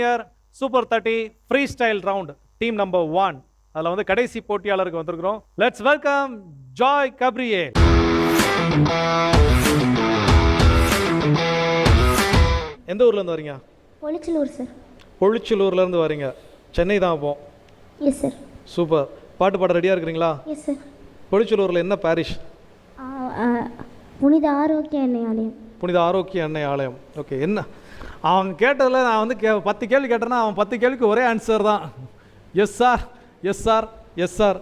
Year super thirty free style round team number one அதில் வந்து கடைசி போட்டியாளருக்கு வந்திருக்கிறோம். லெட்ஸ் வெல்கம் ஜாய் கப்ரியே எந்த ஊர்ல இருந்து வரீங்க? பொலிச்சலூர் சார் பொழிச்சலூர்ல இருந்து வரீங்க. சென்னை தான் அப்போ? எஸ் சார் சூப்பர் பாட்டு பாட ரெடியாக இருக்கிறீங்களா? எஸ் சார் பொழிச்சலூரில் என்ன பாரிஷ் புனித ஆரோக்கிய எண்ணெய் ஆலயம். புனித ஆரோக்கிய அன்னை ஆலயம். ஓகே என்ன? அவன் கேட்டதில் நான் வந்து கே பத்து கேள்வி கேட்டேன்னா அவன் பத்து கேள்விக்கு ஒரே ஆன்சர் தான். Yes sir yes sir yes sir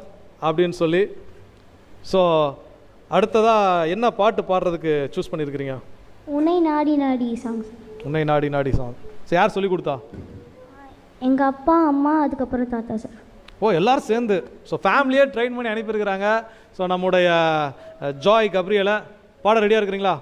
அப்படின்னு சொல்லி. ஸோ அடுத்ததாக என்ன பாட்டு பாடுறதுக்கு சூஸ் பண்ணியிருக்கிறீங்க உன்னை நாடி நாடி சாங்ஸ் உன்னை நாடி நாடி சாங் சரி யார் சொல்லி கொடுத்தா? எங்கள் அப்பா அம்மா அதுக்கப்புறம் தாத்தா சார் ஓ எல்லாரும் சேர்ந்து. ஸோ ஃபேமிலியே ட்ரெயின் பண்ணி அனுப்பியிருக்கிறாங்க. ஸோ நம்முடைய ஜாய் கப்ரியலை பாட ரெடியாக இருக்கிறீங்களா?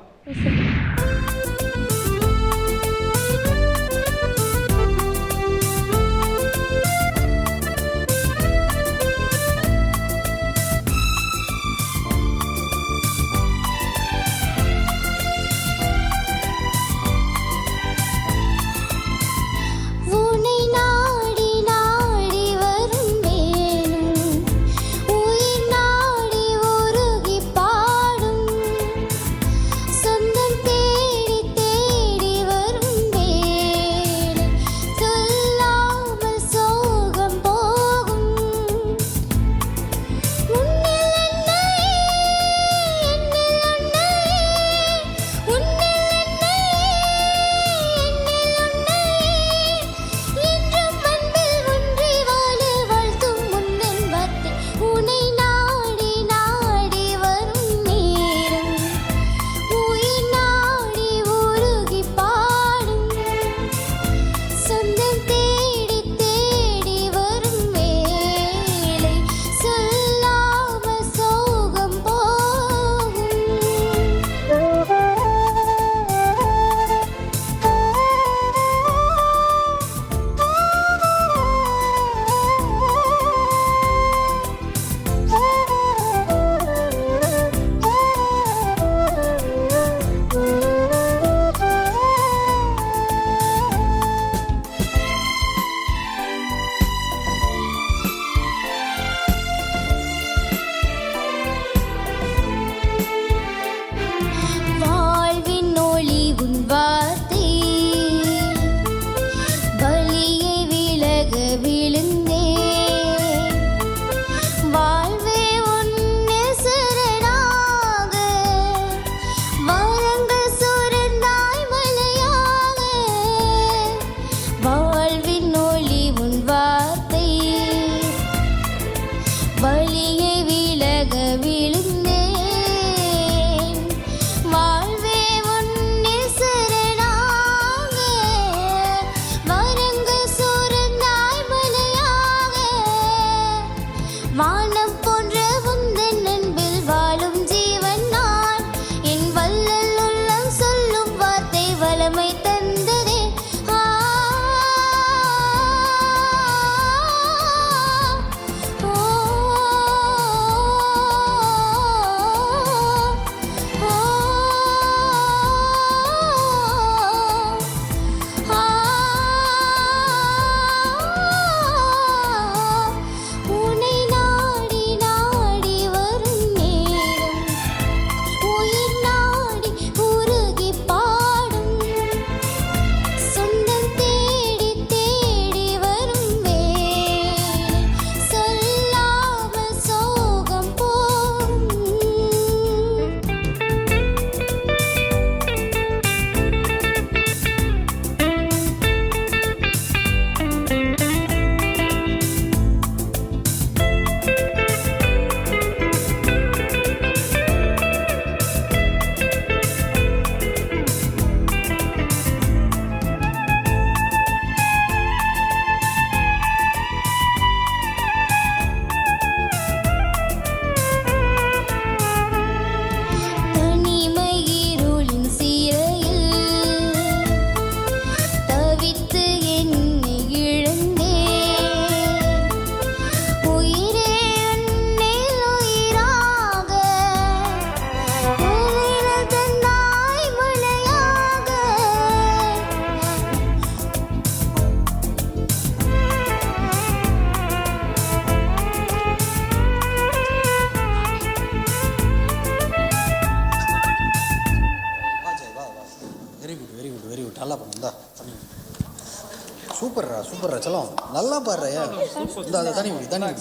சூப்பர்ரா சூப்பர்ரா செல்லம். நல்லா பாடுறா இந்த தனி தனி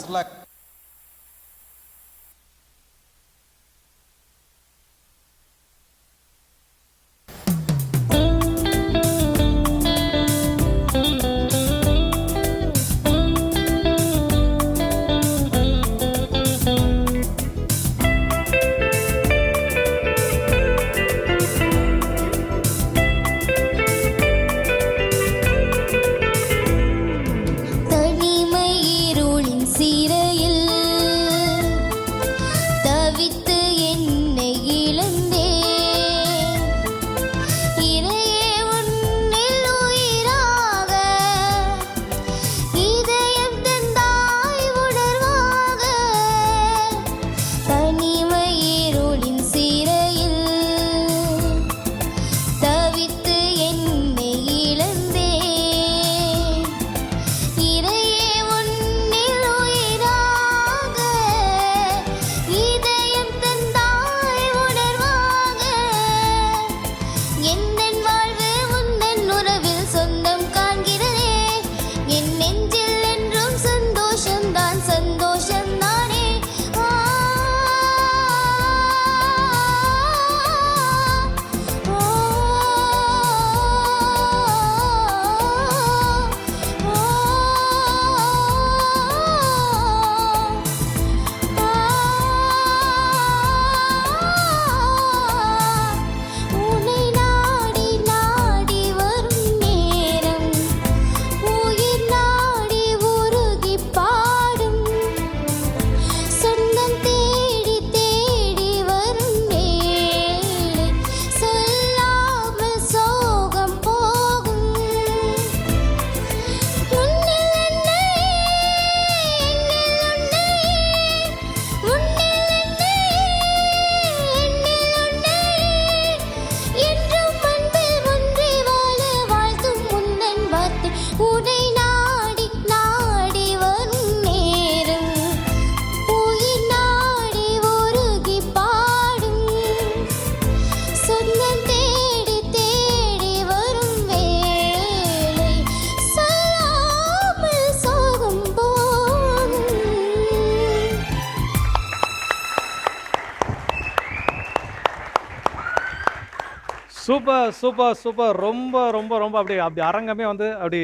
சூப்பர் சூப்பர் சூப்பர். ரொம்ப ரொம்ப ரொம்ப அப்படி அப்படி அரங்கமே வந்து அப்படி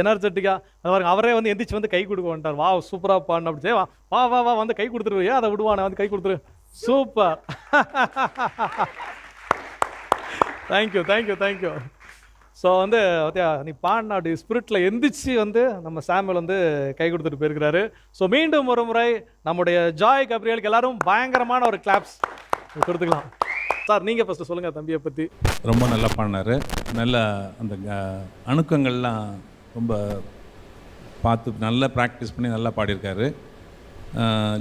எனர்ஜெட்டிக்காக பாருங்க அவரே வந்து எந்திரிச்சு வந்து கை கொடுக்க வந்துட்டார். வா சூப்பராக பாடின அப்படி வா வா வா வா வந்து கை கொடுத்துரு அதை விடுவானே வந்து கை கொடுத்துரு. Super. Thank you thank you thank you so வந்து பார்த்தியா நீ பாடின அப்படி ஸ்பிரிட்டில் எந்திரிச்சு வந்து நம்ம சாமியல் வந்து கை கொடுத்துட்டு போயிருக்கிறாரு. ஸோ மீண்டும் ஒரு முறை நம்முடைய ஜாய் கப்ரியலுக்கு எல்லாரும் பயங்கரமான ஒரு கிளாப்ஸ் கொடுத்துக்கலாம். சார் நீங்கள் ஃபஸ்ட்டு சொல்லுங்கள் தம்பியை பற்றி ரொம்ப நல்லா பண்ணார் நல்ல அந்த அணுக்கங்கள்லாம் ரொம்ப பார்த்து நல்லா ப்ராக்டிஸ் பண்ணி நல்லா பாடியிருக்காரு.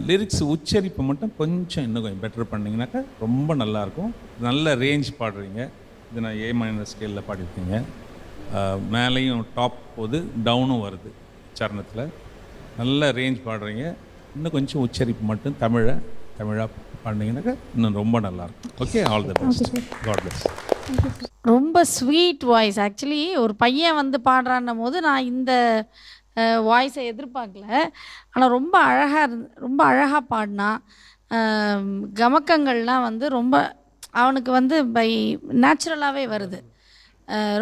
லிரிக்ஸ் உச்சரிப்பு மட்டும் கொஞ்சம் இன்னும் கொஞ்சம் பெட்டர் பண்ணிங்கனாக்கா ரொம்ப நல்லாயிருக்கும். நல்ல ரேஞ்ச் பாடுறீங்க. இது நான் ஏ மைனர் ஸ்கேலில் பாடியிருக்கீங்க. மேலேயும் டாப் போகுது டவுனும் வருது சரணத்தில். நல்ல ரேஞ்ச் பாடுறீங்க. இன்னும் கொஞ்சம் உச்சரிப்பு மட்டும் தமிழை தமிழாக பாடினீங்கன்னாக்கா இன்னும் ரொம்ப நல்லாயிருக்கும். Okay all the best God bless ரொம்ப ஸ்வீட் வாய்ஸ் ஆக்சுவலி ஒரு பையன் வந்து பாடுறான்னும் போது நான் இந்த வாய்ஸை எதிர்பார்க்கல. ஆனால் ரொம்ப அழகாக இருந்து ரொம்ப அழகாக பாடினான் கமக்கங்கள்லாம் வந்து ரொம்ப அவனுக்கு வந்து பை நேச்சுரலாகவே வருது.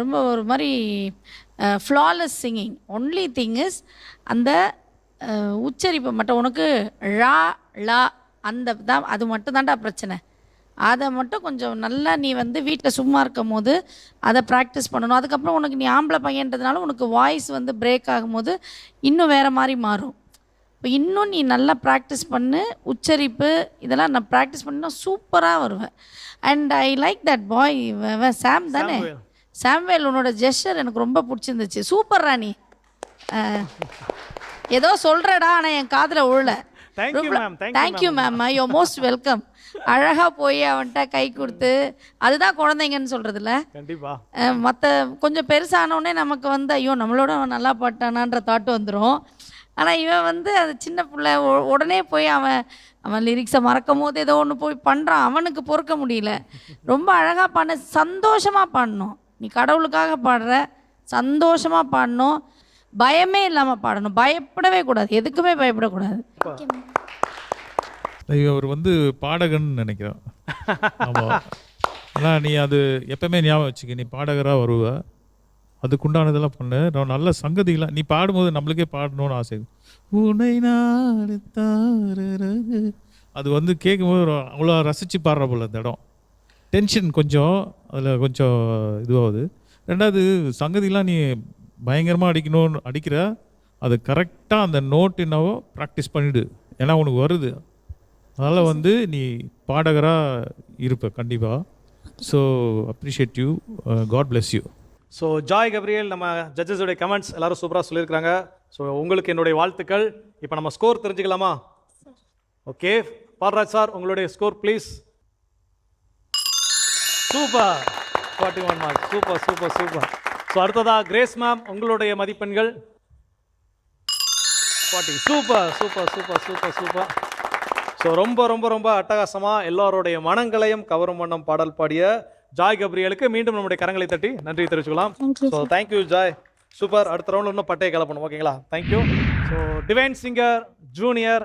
ரொம்ப ஒரு மாதிரி flawless singing only thing is அந்த உச்சரிப்பு மட்டும். உனக்கு ழா லா அந்த தான் அது மட்டும் தான்டா பிரச்சனை. அதை மட்டும் கொஞ்சம் நல்லா நீ வந்து வீட்டில் சும்மா இருக்கும் போது அதை ப்ராக்டிஸ் பண்ணணும். அதுக்கப்புறம் உனக்கு நீ ஆம்பளை பையன்றதுனால உனக்கு வாய்ஸ் வந்து பிரேக் ஆகும்போது இன்னும் வேறு மாதிரி மாறும். இப்போ இன்னும் நீ நல்லா ப்ராக்டிஸ் பண்ணு உச்சரிப்பு இதெல்லாம் நான் ப்ராக்டிஸ் பண்ணா சூப்பராக வருவேன். And I like that boy Sam தானே? சாமுவேல். உன்னோட ஜெஸ்டர் எனக்கு ரொம்ப பிடிச்சிருந்துச்சு. சூப்பர் ராணி ஏதோ சொல்கிறடா ஆனால் என் காதில் உழல. Thank you ma'am you're most welcome அழகாக போய் அவன்கிட்ட கை கொடுத்து அதுதான் குழந்தைங்கன்னு சொல்கிறதுல கண்டிப்பாக மற்ற கொஞ்சம் பெருசானோடனே நமக்கு வந்து ஐயோ நம்மளோட அவன் நல்லா பாட்டானான்ற தாட்டு வந்துடும் ஆனால் இவன் வந்து அது சின்ன பிள்ளை உடனே போய் அவன் அவன் லிரிக்ஸை மறக்கும் போது ஏதோ ஒன்று போய் பண்ணுறான் அவனுக்கு பொறுக்க முடியல. ரொம்ப அழகாக பாடின சந்தோஷமாக பாடணும். நீ கடவுளுக்காக பாடுற சந்தோஷமாக பாடணும். பயமே இல்லாமல் பாடணும். பயப்படவே கூடாது. எதுக்குமே பயப்படக்கூடாது. இவர் வந்து பாடகன் நினைக்கிறேன். ஆனால் நீ அது எப்பவுமே ஞாபகம் வச்சுக்க. நீ பாடகராக வருவ. அதுக்குண்டானதெல்லாம் பண்ணு. நான் நல்ல சங்கதிகளாம் நீ பாடும்போது நம்மளுக்கே பாடணும்னு ஆசை. உனை நாடு அது வந்து கேட்கும்போது அவ்வளோ ரசித்து பாடுற போல அந்த இடம். டென்ஷன் கொஞ்சம் அதில் கொஞ்சம் இதுவாகுது. ரெண்டாவது சங்கதிலாம் நீ பயங்கரமாக அடிக்கணும்னு அடிக்கிற அது கரெக்டாக அந்த நோட் என்னவோ ப்ராக்டிஸ் பண்ணிவிடு ஏன்னா உனக்கு வருது. அதனால் வந்து நீ பாடகராக இருப்ப கண்டிப்பாக so appreciate you God bless you so Joy Gabriel நம்ம ஜட்ஜஸோடைய கமெண்ட்ஸ் எல்லாரும் சூப்பராக சொல்லியிருக்காங்க ஸோ உங்களுக்கு என்னுடைய வாழ்த்துக்கள். இப்போ நம்ம ஸ்கோர் தெரிஞ்சுக்கலாமா? ஓகே பால்ராஜ் சார் உங்களுடைய score please super forty one mark super super super so அடுத்ததா கிரேஸ் மேம் உங்களுடைய மதிப்பெண்கள். Forty super super super super super so ரொம்ப ரொம்ப ரொம்ப அட்டகாசமாக எல்லாருடைய மனங்களையும் கவரும் வண்ணம் பாடல் பாடிய ஜாய் கப்ரியலுக்கு மீண்டும் நம்முடைய கரங்களை தட்டி நன்றி தெரிவிச்சுக்கலாம். So thank you Joy. Super அடுத்த ரவுண்ட் இன்னும் பட்டையை கலப்பணும். ஓகேங்களா thank you so divine singer junior